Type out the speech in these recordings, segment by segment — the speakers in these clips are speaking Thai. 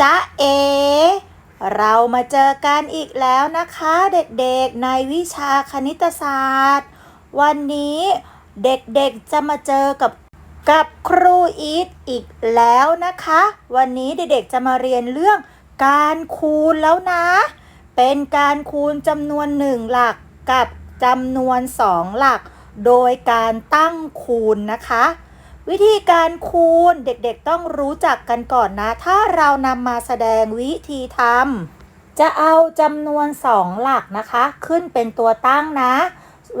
จ๊ะเอ เรามาเจอกันอีกแล้วนะคะเด็กๆในวิชาคณิตศาสตร์ วันนี้เด็กๆจะมาเจอกับกับครูอีทอีกแล้วนะคะ วันนี้เด็กๆจะมาเรียนเรื่องการคูณแล้วนะ เป็นการคูณจำนวนหนึ่งหลักกับจำนวนสองหลัก โดยการตั้งคูณนะคะ วิธีการคูณเด็กๆต้องรู้จักกันก่อนนะ ถ้าเรานำมาแสดงวิธีทำจะเอาจำนวนสองหลักนะคะ ขึ้นเป็นตัวตั้งนะ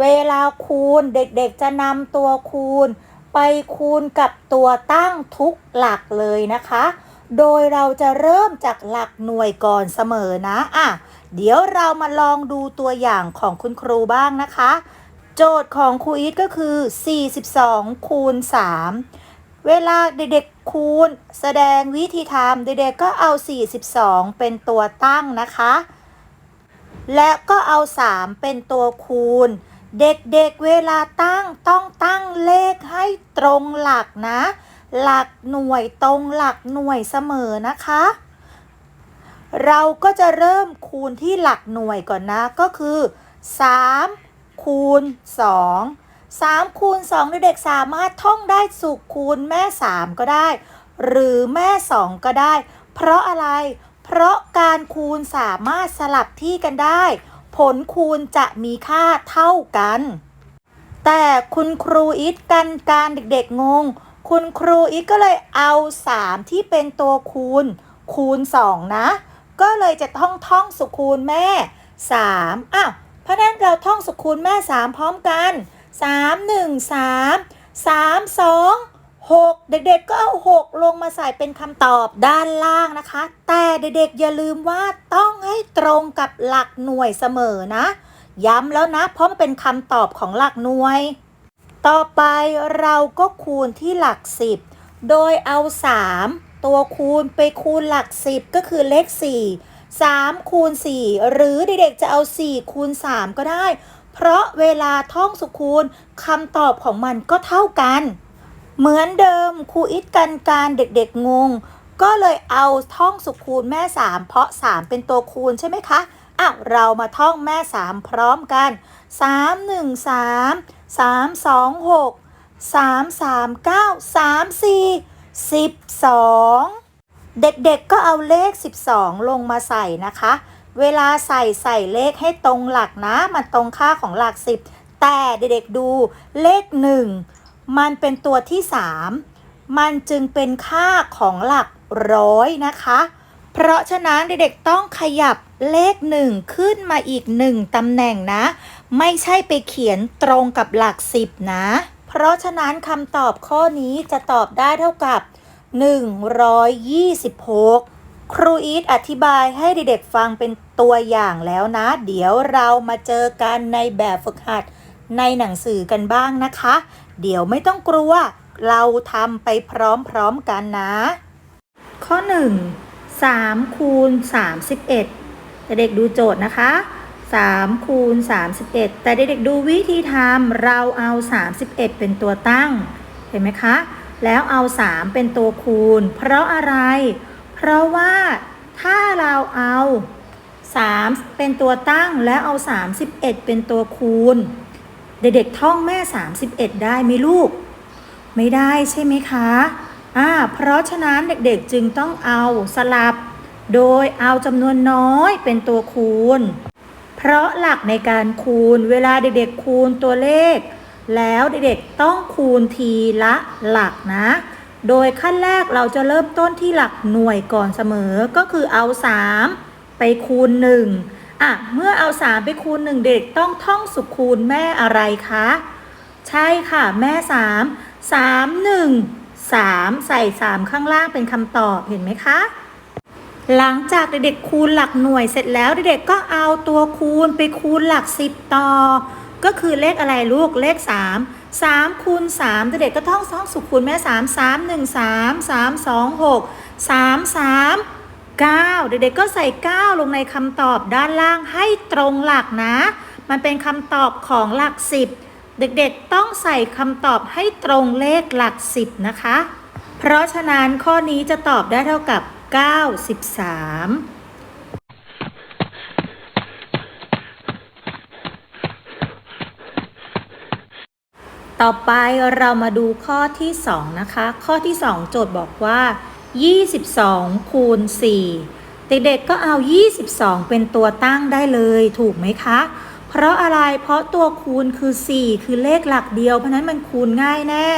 เวลาคูณเด็กๆจะนำตัวคูณ ไปคูณกับตัวตั้งทุกหลักเลยนะคะ โดยเราจะเริ่มจากหลักหน่วยก่อนเสมอนะอะเดี๋ยวเรามาลองดูตัวอย่างของคุณครูบ้างนะคะ โจทย์ของครูอีทก็คือ 42 คูณ 3 เวลาเด็กๆคูณ แสดงวิธีทำเด็กๆก็เอา 42 เป็นตัวตั้งนะคะ และก็เอา 3 เป็นตัวคูณ เด็กๆเวลาตั้งต้องตั้งเลขให้ตรงหลักนะ หลักหน่วยตรงหลักหน่วยเสมอนะคะ เราก็จะเริ่มคูณที่หลักหน่วยก่อนนะก็คือ 3 คูณ 2 3คูณ2เด็กๆสามารถท่องได้สุขคูณแม่ 3 ก็ได้ หรือแม่ 2 ก็ได้ เพราะอะไร เพราะการคูณสามารถสลับที่กันได้ ผลคูณจะมีค่าเท่ากัน แต่คุณครูอิทกันการเด็กๆงง คุณครูอิทก็เลยเอา 3 ที่เป็นตัวคูณ คูณ 2 นะ ก็เลยจะท่องท่องสุขคูณแม่ 3อ้าว เพราะนั้นเราท่องสุขคูณแม่ 3 พร้อมกัน 3 1 3 3 2 6 เด็กๆก็เอา 6 ลงมาใส่เป็นคำตอบด้านล่างนะคะ แต่เด็กๆอย่าลืมว่าต้องให้ตรงกับหลักหน่วยเสมอนะ ย้ำแล้วนะ เพราะมันเป็นคำตอบของหลักหน่วย ต่อไปเราก็คูณที่หลัก 10 โดยเอา 3 ตัวคูณไปคูณหลัก 10 ก็คือเลข 4 3คูณ4หรือเด็กๆจะเอา4คูณ3ก็ได้ เพราะเวลาท่องสุขคูณคำตอบของมันก็เท่ากัน เหมือนเดิมครูอิทกันการเด็กๆงง ก็เลยเอาท่องสุขคูณแม่ 3 เพราะ 3 เป็นตัวคูณใช่ไหมคะอ้าวเรามาท่องแม่ 3 พร้อมกัน 3 1 3 3 2 6 3 3 9 3 4 12 เด็กๆก็เอาเลข 12 ลงมาใส่นะคะ เวลาใส่ใส่เลขให้ตรงหลักนะ มันตรงค่าของหลัก 10 แต่เด็กๆดูเลข 1 มันเป็นตัวที่ 3 มันจึงเป็นค่าของหลักร้อยนะคะ เพราะฉะนั้นเด็กๆต้องขยับเลข 1 ขึ้นมาอีก 1ตำแหน่งนะ ไม่ใช่ไปเขียนตรงกับหลัก 10 นะ เพราะฉะนั้นคำตอบข้อนี้จะตอบได้เท่ากับ 126 ครูอีทอธิบายให้เด็กๆฟังเป็นตัวอย่างแล้วนะ เดี๋ยวเรามาเจอกันในแบบฝึกหัดในหนังสือกันบ้างนะคะ เดี๋ยวไม่ต้องกลัว เราทำไปพร้อมๆกันนะ ข้อ 1 3คูณ31 แต่เด็กดูโจทย์นะคะ3คูณ31 แต่เด็กๆดูวิธีทำเราเอา 31 เป็นตัวตั้ง เห็นไหมคะ แล้วเอา 3 เป็นตัวคูณ เพราะอะไร เพราะว่าถ้าเราเอา 3 เป็นตัวตั้งแล้วเอา 31 เป็นตัวคูณ เด็กๆท่องแม่ 31 ได้ไหมลูก ไม่ได้ใช่ไหมคะอ่าเพราะฉะนั้นเด็กๆจึงต้องเอาสลับ โดยเอาจำนวนน้อยเป็นตัวคูณ เพราะหลักในการคูณเวลาเด็กๆคูณตัวเลข แล้วเด็กๆต้องคูณทีละหลักนะ โดยขั้นแรกเราจะเริ่มต้นที่หลักหน่วยก่อนเสมอ ก็คือเอา 3 ไปคูณ 1 อะ เมื่อเอา 3 ไปคูณ 1 เด็กต้องท่องสุขคูณแม่อะไรคะ ใช่ค่ะแม่ 3 3 1 3 ใส่ 3 ข้างล่างเป็นคำตอบเห็นไหมคะ หลังจากเด็กๆคูณหลักหน่วยเสร็จแล้วเด็กๆก็เอาตัวคูณไปคูณหลัก 10 ต่อ ก็คือเลขอะไรลูกเลข 3 3คูณ3เด็กๆก็ท่องท่องสุขคูณแม่ 3 3 1 3 3 2 6 3 3 9 เด็กๆก็ใส่ 9 ลงในคำตอบด้านล่างให้ตรงหลักนะ มันเป็นคำตอบของหลัก 10 เด็กๆต้องใส่คำตอบให้ตรงเลขหลัก 10 นะคะ เพราะฉะนั้นข้อนี้จะตอบได้เท่ากับ 93 ต่อไปเรามาดูข้อที่ 2 นะคะ ข้อที่ 2 โจทย์บอกว่า 22 คูณ 4 เด็กๆก็เอา 22 เป็นตัวตั้งได้เลยถูกไหมคะ เพราะอะไรเพราะตัวคูณคือ 4 คือเลขหลักเดียว เพราะนั้นมันคูณง่ายแน่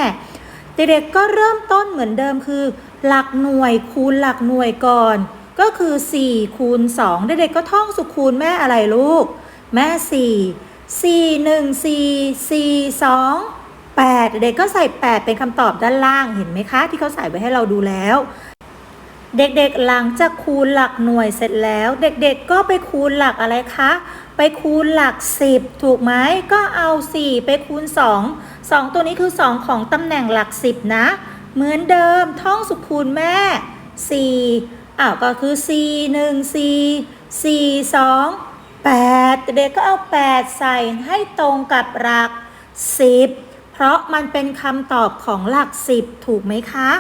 เด็กๆก็เริ่มต้นเหมือนเดิมคือ หลักหน่วยคูณหลักหน่วยก่อน ก็คือ 4 คูณ 2 เด็กๆก็ท่องสุขคูณแม่อะไรลูก แม่ 4 4 1 4 4 2 8 เด็กก็ใส่ 8 เป็นคำตอบด้านล่างเห็นไหมคะ ที่เขาใส่ไว้ให้เราดูแล้ว เด็กๆหลังจากคูณหลักหน่วยเสร็จแล้ว เด็กๆก็ไปคูณหลักอะไรคะ ไปคูณหลัก 10 ถูกไหมก็เอา 4 ไปคูณ 2 2 ตัวนี้คือ 2 ของตำแหน่งหลัก 10 นะ เหมือนเดิมท่องสุขคูณแม่ 4อ้าวก็คือ 4 1 4 4 2 8 เด็กก็เอา 8 ใส่ให้ตรงกับหลัก 10 เพราะมันเป็นคำตอบของหลัก10ถูกไหมคะ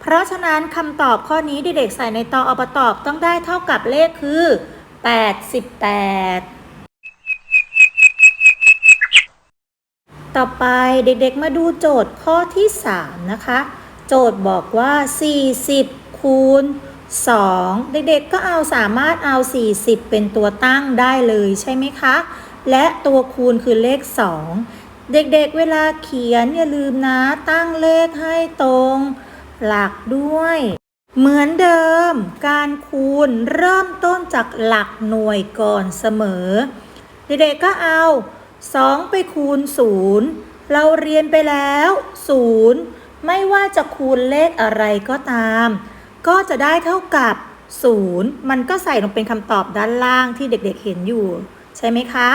เพราะฉะนั้นคำตอบข้อนี้เด็กๆใส่ในตออบตอบต้องได้เท่ากับเลขคือ 88ต่อไปเด็กๆมาดูโจทย์ข้อที่ 3 นะคะ โจทย์บอกว่า 40 คูณ 2 เด็กๆก็เอาสามารถเอา 40 เป็นตัวตั้งได้เลยใช่ไหมคะ และตัวคูณคือเลข 2 เด็กๆเวลาเขียนอย่าลืมนะตั้งเลขให้ตรง หลักด้วย เหมือนเดิม การคูณเริ่มต้นจากหลักหน่วยก่อนเสมอ เด็กๆก็เอา 2 ไปคูณ 0 เราเรียนไปแล้ว 0 ไม่ว่าจะคูณเลขอะไรก็ตาม ก็จะได้เท่ากับ 0 มันก็ใส่ลงเป็นคำตอบด้านล่างที่เด็กๆเห็นอยู่ ใช่ไหมคะ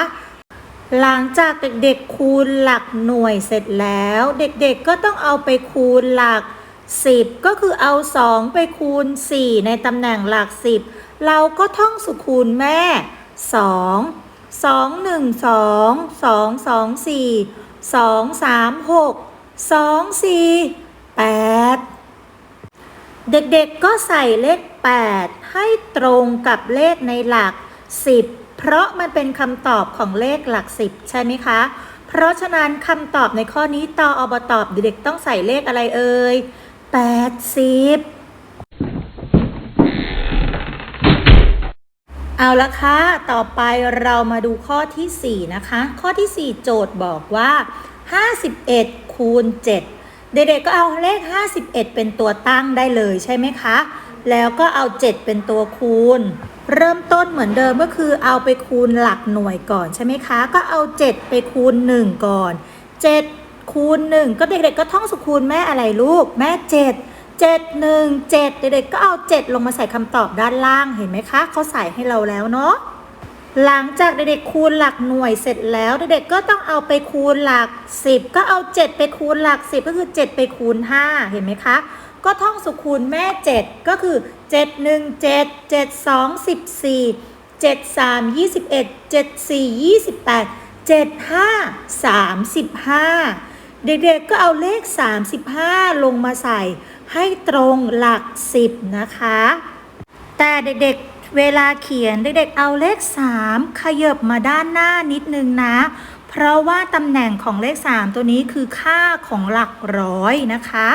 หลังจากเด็กๆคูณหลักหน่วยเสร็จแล้ว เด็กๆก็ต้องเอาไปคูณหลัก 10 ก็คือเอา 2 ไปคูณ 4 ในตำแหน่งหลัก 10 เราก็ท่องสุขคูณแม่ 2 2 1 2 2 2 4 2 3 6 2 4 8 เด็กๆก็ใส่เลข 8 ให้ตรงกับเลขในหลัก 10 เพราะมันเป็นคำตอบของเลขหลัก10ใช่ไหมคะ เพราะฉะนั้นคำตอบในข้อนี้ตออบตอบเด็กต้องใส่เลขอะไรเอ่ย80เอาละค่ะ ต่อไปเรามาดูข้อที่ 4 นะคะ ข้อที่ 4 โจทย์บอกว่า 51 คูณ 7 เด็กๆก็เอาเลข 51 เป็นตัวตั้งได้เลยใช่ไหมคะ แล้วก็เอา 7 เป็นตัวคูณ เริ่มต้นเหมือนเดิมก็คือเอาไปคูณหลักหน่วยก่อนใช่ไหมคะ ก็เอา 7 ไปคูณ 1 ก่อน 7 คูณ 1 ก็เด็กๆก็ท่องสุคูณแม่อะไรลูก แม่ 7 7 1 7 เด็กๆก็เอา 7 ลงมาใส่คำตอบด้านล่างเห็นไหมคะเขาใส่ให้เราแล้วเนาะหลังจากเด็กๆคูณหลักหน่วยเสร็จแล้วเด็กๆก็ต้องเอาไปคูณหลัก 10 ก็เอา 7 ไปคูณหลัก 10 ก็คือ 7 ไปคูณ 5 เห็นไหมคะ ก็ท่องสุคูณแม่ 7 ก็คือ 7 1 7 7 2 14 7 3 21 7 4 28 7 5 35 เด็กๆก็เอาเลข 35 ลงมาใส่ให้ตรงหลัก 10 นะคะ แต่เด็กๆเวลาเขียนเด็กๆเอาเลข 3 ขยับมาด้านหน้านิดนึงนะ เพราะว่าตำแหน่งของเลข 3 ตัวนี้คือค่าของหลักร้อยนะคะ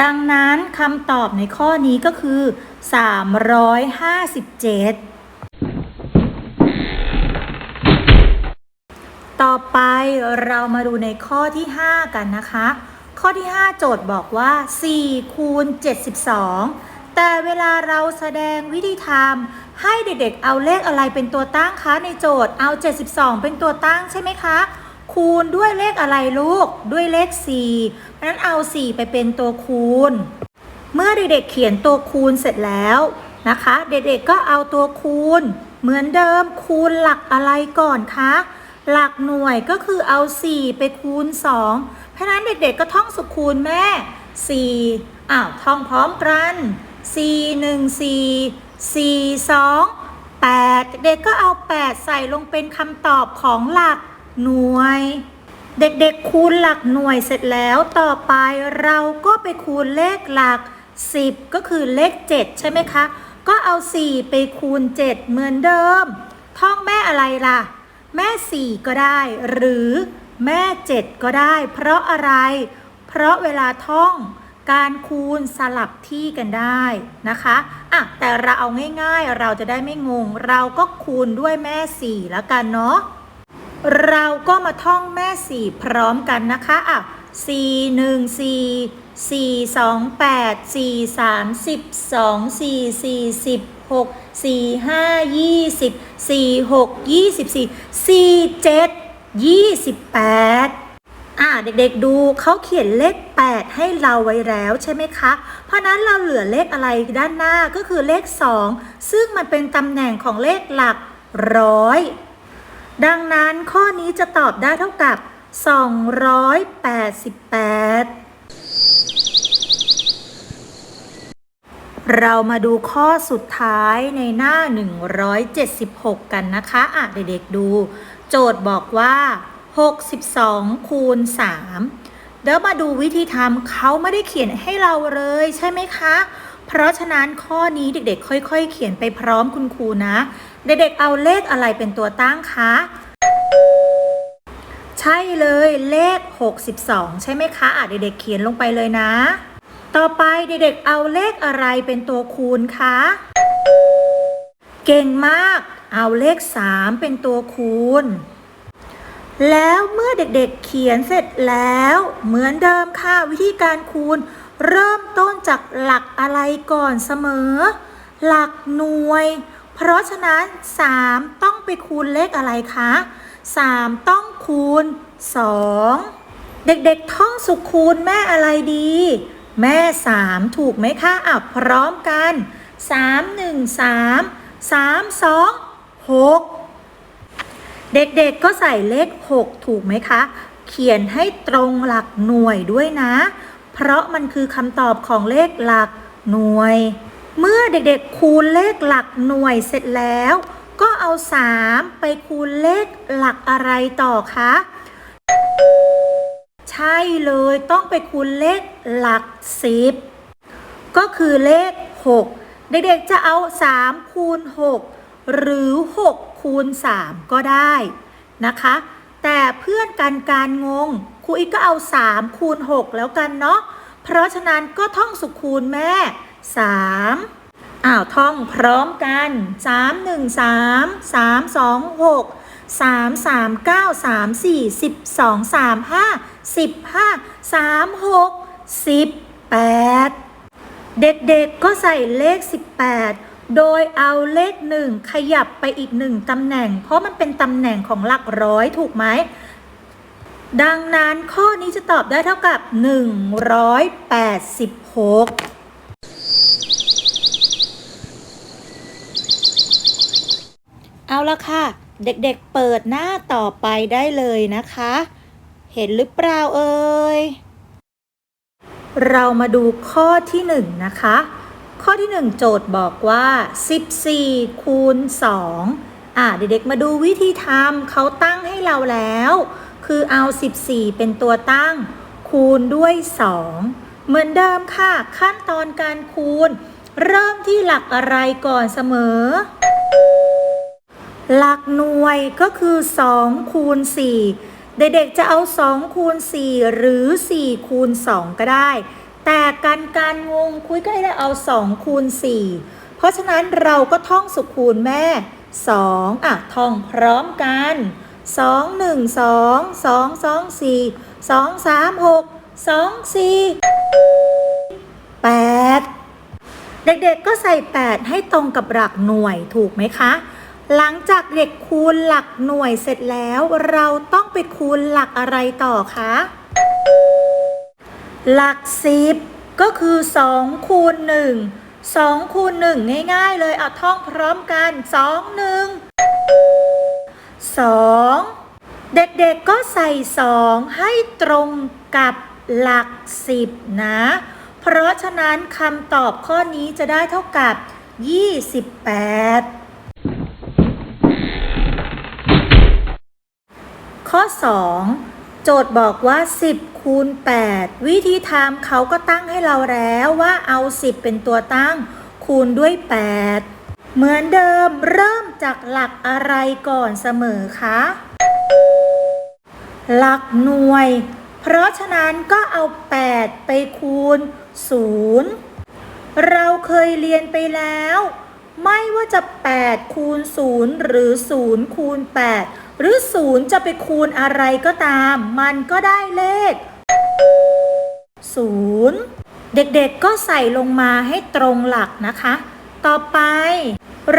ดังนั้นคำตอบในข้อนี้ก็คือ 357ต่อไปเรามาดูในข้อที่ 5 กันนะคะ ข้อที่ 5 โจทย์บอกว่า 4 คูณ 72 แต่เวลาเราแสดงวิธีทำให้เด็กๆ เอาเลขอะไรเป็นตัวตั้งคะในโจทย์เอา 72 เป็นตัวตั้งใช่ไหมคะ คูณด้วยเลขอะไรลูก ด้วยเลข 4 เพราะนั้นเอา 4 ไปเป็นตัวคูณ เมื่อเด็กๆเขียนตัวคูณเสร็จแล้วนะคะ เด็กๆก็เอาตัวคูณ เหมือนเดิมคูณหลักอะไรก่อนคะ หลักหน่วยก็คือเอา 4 ไปคูณ 2 เพราะนั้นเด็กๆก็ท่องสุขคูณแม่ 4อ้าวท่องพร้อมกัน 4 1 4 4 2 8 เด็กก็เอา 8 ใส่ลงเป็นคำตอบของหลัก หน่วย เด็กๆคูณหลักหน่วยเสร็จแล้วต่อไปเราก็ไปคูณเลขหลัก 10 ก็คือเลข 7 ใช่ไหมคะ ก็เอา 4 ไปคูณ 7 เหมือนเดิม ท่องแม่อะไรล่ะ แม่ 4 ก็ได้ หรือแม่ 7 ก็ได้ เพราะอะไร เพราะเวลาท่องการคูณสลับที่กันได้นะคะอะแต่เราเอาง่ายๆ เราจะได้ไม่งง เราก็คูณด้วยแม่ 4 แล้วกันเนาะ เราก็มาท่องแม่สี่พร้อมกันนะคะอะสี่หนึ่งสี่สี่สองแปดสี่สามสิบสองสี่สี่สิบหกสี่ห้ายี่สิบสี่หกยี่สิบสี่สี่เจ็ดยี่สิบแปดอ่าเด็กๆดูเขาเขียนเลข 8 ให้เราไว้แล้วใช่ไหมคะ เพราะนั้นเราเหลือเลขอะไรด้านหน้าก็คือเลข 2 ซึ่งมันเป็นตำแหน่งของเลขหลักร้อย ดังนั้นข้อนี้จะตอบได้เท่ากับ 288 เรามาดูข้อสุดท้ายในหน้า 176 กันนะคะอะเด็กๆดู โจทย์บอกว่า 62 คูณ 3 เดี๋ยวมาดูวิธีทำเขาไม่ได้เขียนให้เราเลยใช่ไหมคะ เพราะฉะนั้นข้อนี้เด็กๆ ค่อย ๆ เขียนไปพร้อมคุณครูนะ เด็กๆเอาเลขอะไรเป็นตัวตั้งคะ ใช่เลยเลข 62 ใช่ไหมคะอะเด็กๆเขียนลงไปเลยนะ ต่อไปเด็กๆเอาเลขอะไรเป็นตัวคูณคะ เก่งมาก เอาเลข 3 เป็นตัวคูณ แล้วเมื่อเด็กๆเขียนเสร็จแล้ว เหมือนเดิมค่ะวิธีการคูณ เริ่มต้นจากหลักอะไรก่อนเสมอ หลักหน่วย เพราะฉะนั้น 3 ต้องไปคูณเลขอะไรคะ 3 ต้องคูณ 2 เด็กๆท่องสุขคูณแม่อะไรดี แม่ 3 ถูกไหมคะอะพร้อมกัน 3 1 3 3 2 6เด็กๆ ก็ใส่เลข 6 ถูกไหมคะ เขียนให้ตรงหลักหน่วยด้วยนะ เพราะมันคือคำตอบของเลขหลักหน่วย เมื่อเด็กๆ คูณเลขหลักหน่วยเสร็จแล้ว ก็เอา 3 ไปคูณเลขหลักอะไรต่อคะ ใช่เลยต้องไปคูณเลขหลัก 10 ก็คือเลข 6 เด็กๆ จะเอา 3 คูณ 6 หรือ 6 คูณ 3 ก็ได้นะคะ แต่เพื่อนกันการงงครูอีกก็เอา 3 คูณ 6 แล้วกันเนาะเพราะฉะนั้นก็ท่องสุขคูณแม่ 3อ้าวท่องพร้อมกัน3 1 3 3 2 6 3 3 9 3 4 12 3 5 15 3 6 18เด็กๆก็ใส่เลข18โดยเอาเลข1ขยับไปอีก1ตำแหน่ง เพราะมันเป็นตำแหน่งของหลักร้อยถูกไหม ดังนั้นข้อนี้จะตอบได้เท่ากับ 186 เอาละค่ะ เด็กๆเปิดหน้าต่อไปได้เลยนะคะ เห็นหรือเปล่าเอ่ยเรามาดูข้อที่หนึ่งนะคะ ข้อที่หนึ่งโจทย์บอกว่า 14 คูณ 2 อะ เด็กๆ มาดูวิธีทำเขาตั้งให้เราแล้ว คือเอา 14 เป็นตัวตั้ง คูณด้วย 2 เหมือนเดิมค่ะ ขั้นตอนการคูณ เริ่มที่หลักอะไรก่อนเสมอ หลักหน่วยก็คือ2คูณ4เด็กๆจะเอา2คูณ4หรือ4คูณ2ก็ได้ แต่การการงงคุยก็ได้เอา2คูณ4เพราะฉะนั้นเราก็ท่องสุขคูณแม่ 2 อะ ท่องพร้อมกัน2 1 2 2 2 4 2 3 6 2 4 8 เด็กๆก็ใส่ 8 ให้ตรงกับหลักหน่วยถูกไหมคะ หลังจากเด็กคูณหลักหน่วยเสร็จแล้ว เราต้องไปคูณหลักอะไรต่อคะ หลัก 10 ก็คือ 2 คูณ 1 2คูณ1ง่าย ๆ เลยเอาท่องพร้อมกัน 2 1 2 เด็กๆก็ใส่ 2 ให้ตรงกับ หลัก10นะ เพราะฉะนั้นคำตอบข้อนี้จะได้เท่ากับ 28ข้อ 2 โจทย์บอกว่า 10คูณ8วิธีทำเขาก็ตั้งให้เราแล้วว่าเอา 10 เป็นตัวตั้ง คูณด้วย 8 เหมือนเดิมเริ่มจากหลักอะไรก่อนเสมอคะ หลักหน่วย เพราะฉะนั้นก็เอา 8 ไปคูณ 0 เราเคยเรียนไปแล้ว ไม่ว่าจะ 8 คูณ 0 หรือ 0 คูณ 8 หรือ 0 จะไปคูณอะไรก็ตาม มันก็ได้เลข 0 เด็กๆก็ใส่ลงมาให้ตรงหลักนะคะ ต่อไป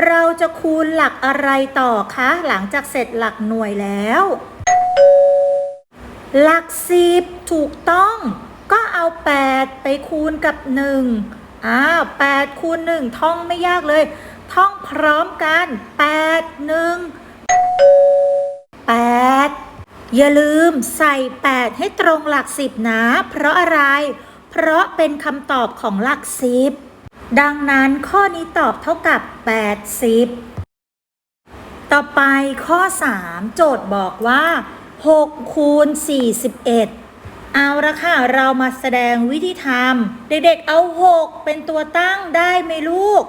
เราจะคูณหลักอะไรต่อคะ หลังจากเสร็จหลักหน่วยแล้ว หลักสิบถูกต้อง ก็เอา 8 ไปคูณกับ 1 อ้าว8คูณ 1 ท่องไม่ยากเลย ท่องพร้อมกัน 8 1 8 อย่าลืมใส่ 8 ให้ตรงหลัก10นะ เพราะอะไร เพราะเป็นคำตอบของหลัก10ดังนั้นข้อนี้ตอบเท่ากับ 80 ต่อไปข้อ 3 โจทย์บอกว่า 6 คูณ 41 เอาละค่ะ เรามาแสดงวิธีทำเด็กๆเอา 6 เป็นตัวตั้งได้ไหมลูก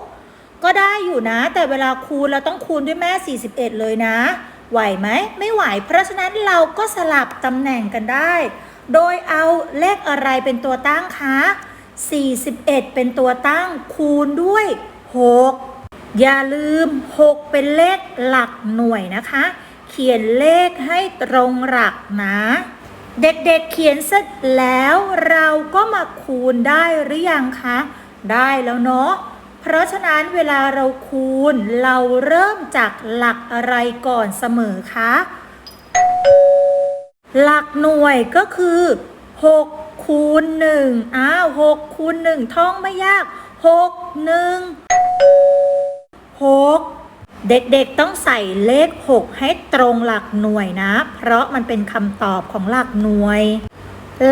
ก็ได้อยู่นะ แต่เวลาคูณเราต้องคูณด้วยแม่ 41 เลยนะ ไหวไหม ไม่ไหว เพราะฉะนั้นเราก็สลับตำแหน่งกันได้ โดยเอาเลขอะไรเป็นตัวตั้งคะ 41 เป็นตัวตั้งคูณด้วย 6 อย่าลืม 6 เป็นเลขหลักหน่วยนะคะ ขียนเลขให้ตรงหลักนะ เด็กๆเเขียนเสร็จแล้วเราก็มาคูณได้หรือยังคะ ได้แล้วเนาะเพราะฉะนั้นเวลาเราคูณเราเริ่มจากหลักอะไรก่อนเสมอคะ หลักหน่วยก็คือ6คูณ1อ้าว6คูณ1ท่องไม่ยาก 6 1 6 เด็กๆต้องใส่เลข 6 ให้ตรงหลักหน่วยนะ เพราะมันเป็นคำตอบของหลักหน่วย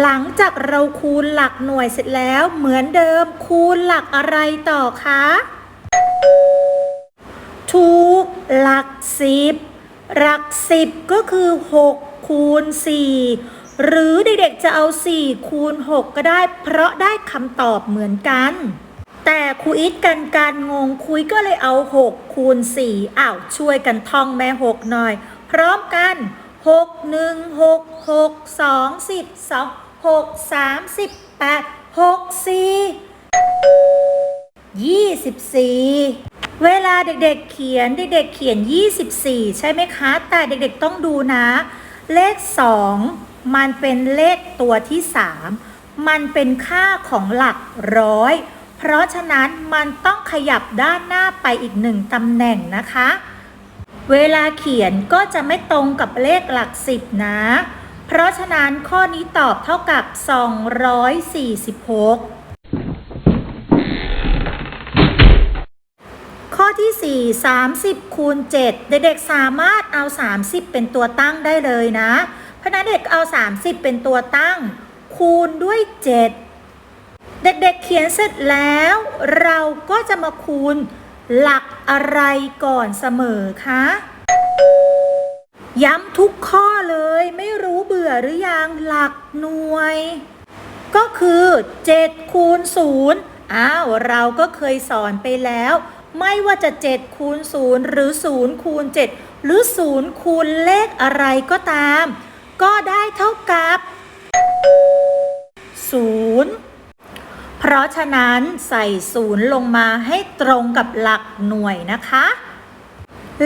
หลังจากเราคูณหลักหน่วยเสร็จแล้วเหมือนเดิมคูณหลักอะไรต่อคะถูกหลักสิบหลักสิบก็คือ 6 คูณ 4 หรือเด็กๆจะเอา 4 คูณ 6 ก็ได้ เพราะได้คำตอบเหมือนกัน แต่ครูอิทกันการงงคุยก็เลยเอา 6 คูณ 4อ้าวช่วยกันท่องแม่ 6 หน่อย พร้อมกัน 6 1 6 6 2 10 2 6 3 8 6 4 24เวลาเด็กๆเขียนเด็กๆเขียน 24 ใช่ไหมคะ แต่เด็กๆต้องดูนะ เลข 2 มันเป็นเลขตัวที่ 3 มันเป็นค่าของหลักร้อย เพราะฉะนั้นมันต้องขยับด้านหน้าไปอีกหนึ่งตำแหน่งนะคะ เวลาเขียนก็จะไม่ตรงกับเลขหลัก10นะ เพราะฉะนั้นข้อนี้ตอบเท่ากับ 246ข้อที่ 4 30คูณ7เด็กๆสามารถเอา 30 เป็นตัวตั้งได้เลยนะ เพราะฉะนั้นเด็กเอา 30 เป็นตัวตั้ง คูณด้วย 7 เด็กๆเขียนเสร็จแล้ว เราก็จะมาคูณหลักอะไรก่อนเสมอคะย้ำทุกข้อเลย ไม่รู้เบื่อหรือยังหลักหน่วย ก็คือ7คูณ0อ้าวเราก็เคยสอนไปแล้ว ไม่ว่าจะ7คูณ0หรือ0คูณ7หรือ0คูณเลขอะไรก็ตาม ก็ได้เท่ากับ0 เพราะฉะนั้นใส่0ลงมาให้ตรงกับหลักหน่วยนะคะ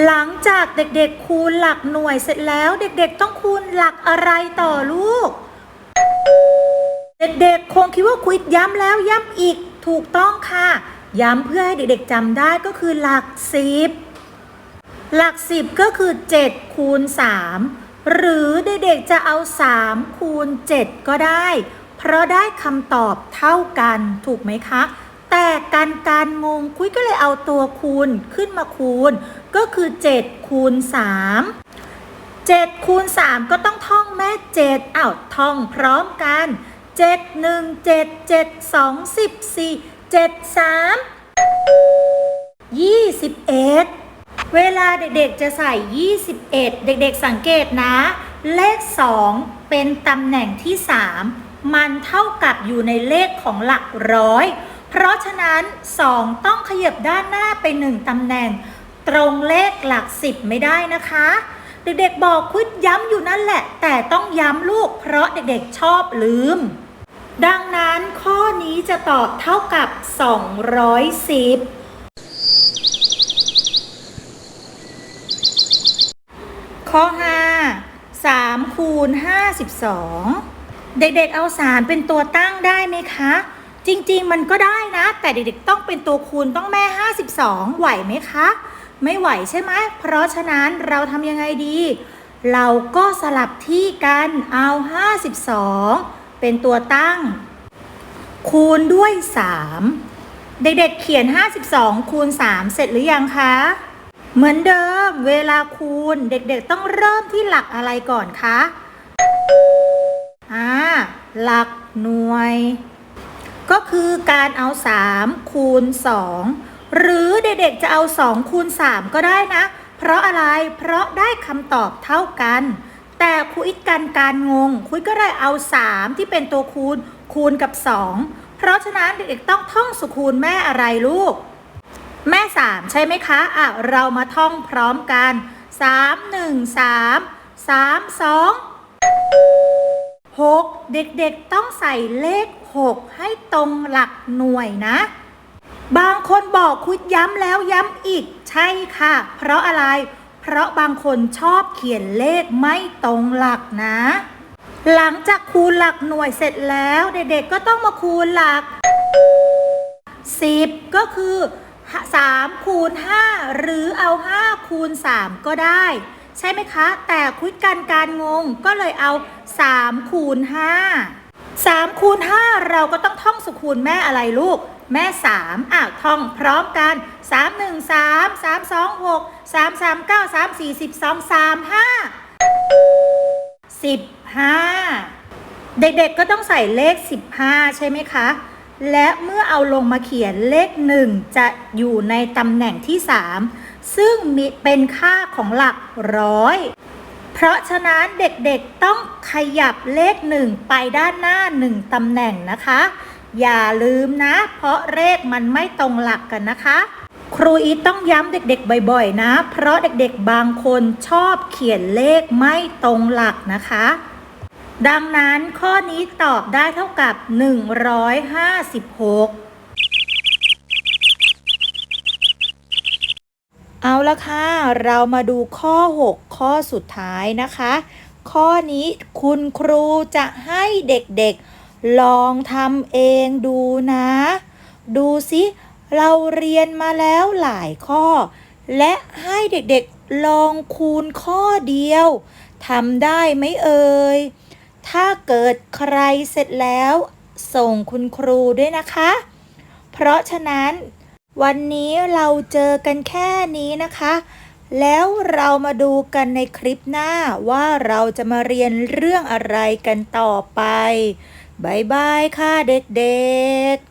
หลังจากเด็กๆคูณหลักหน่วยเสร็จแล้วเด็กๆต้องคูณหลักอะไรต่อลูก เด็กๆคงคิดว่าคุยย้ำแล้วย้ำอีกถูกต้องค่ะ ย้ำเพื่อให้เด็กๆจำได้ก็คือหลักสิบหลักสิบก็คือ 7 คูณ 3 หรือเด็กๆจะเอา 3 คูณ 7 ก็ได้ เพราะได้คำตอบเท่ากันถูกไหมคะ แต่การการงงคุยก็เลยเอาตัวคูณขึ้นมาคูณ ก็คือ 7 คูณ 3 7คูณ3ก็ต้องท่องแม่7อ้าวท่องพร้อมกัน 7 1 7 7 2 14 7 3 21 เวลาเด็กๆจะใส่ 21 เด็กๆสังเกตนะ เลข 2 เป็นตำแหน่งที่ 3 มันเท่ากับอยู่ในเลขของหลักร้อย เพราะฉะนั้น 2 ต้องขยับด้านหน้าไป 1ตำแหน่ง ตรงเลขหลัก 10 ไม่ได้นะคะ เด็กๆบอกคุดย้ำอยู่นั่นแหละ แต่ต้องย้ำลูกเพราะเด็กๆชอบลืม ดังนั้นข้อนี้จะตอบเท่ากับ 210ข้อ 5 3 คูณ 52 เด็กๆเอา3เป็นตัวตั้งได้ไหมคะ จริงๆมันก็ได้นะ แต่เด็กๆต้องเป็นตัวคูณต้องแม่ 52 ไหวไหมคะ ไม่ไหวใช่ไหมเพราะฉะนั้นเราทำยังไงดี เราก็สลับที่กันเอา 52 เป็นตัวตั้ง คูณด้วย 3 เด็กๆเขียน 52 คูณ 3 เสร็จหรือยังคะเหมือนเดิมเวลาคูณเด็กๆต้องเริ่มที่หลักอะไรก่อนคะ อ่าหลักหน่วย ก็คือการเอา 3 คูณ 2 หรือเด็กๆจะเอา 2 คูณ 3 ก็ได้นะ เพราะอะไรเพราะได้คำตอบเท่ากัน แต่ครูอิดกันการงงครูอิดก็เลยเอา 3 ที่เป็นตัวคูณคูณกับ 2 เพราะฉะนั้นเด็กๆต้องท่องสุคูณแม่อะไรลูก แม่ 3 ใช่ไหมคะอะเรามาท่องพร้อมกัน 3 1 3 3 2 เด็กๆต้องใส่เลข 6 ให้ตรงหลักหน่วยนะ บางคนบอกคุดย้ำแล้วย้ำอีกใช่ค่ะ เพราะอะไร เพราะบางคนชอบเขียนเลขไม่ตรงหลักนะ หลังจากคูณหลักหน่วยเสร็จแล้ว เด็กๆก็ต้องมาคูณหลัก 10 ก็คือ3คูณ5หรือเอา5คูณ3ก็ได้ ใช่ไหมคะ แต่คุยกันการงงก็เลยเอา 3คูณ5 3คูณ5เราก็ต้องท่องสุคูณแม่อะไรลูก แม่ 3อะท่องพร้อมกัน 3 1 3 3 2 6 3 3 9 3 4 12 3 5 15 เด็กๆก็ต้องใส่เลข 15 ใช่ไหมคะ และเมื่อเอาลงมาเขียนเลข 1 จะอยู่ในตำแหน่งที่ 3 ซึ่งมีเป็นค่าของหลักร้อย เพราะฉะนั้นเด็กๆต้องขยับเลข1ไปด้านหน้า1ตำแหน่งนะคะ อย่าลืมนะ เพราะเลขมันไม่ตรงหลักกันนะคะ ครูอีทต้องย้ำเด็กๆบ่อยๆนะ เพราะเด็กๆบางคนชอบเขียนเลขไม่ตรงหลักนะคะ ดังนั้นข้อนี้ตอบได้เท่ากับ 156 เอาละค่ะ เรามาดูข้อ 6 ข้อสุดท้ายนะคะ ข้อนี้คุณครูจะให้เด็กๆ ลองทำเองดูนะ ดูสิเราเรียนมาแล้วหลายข้อ และให้เด็กๆ ลองคูณข้อเดียวทำได้ไหมเอ่ย ถ้าเกิดใครเสร็จแล้ว ส่งคุณครูด้วยนะคะ เพราะฉะนั้น วันนี้เราเจอกันแค่นี้นะคะ แล้วเรามาดูกันในคลิปหน้าว่าเราจะมาเรียนเรื่องอะไรกันต่อไปบายบายค่ะเด็กๆ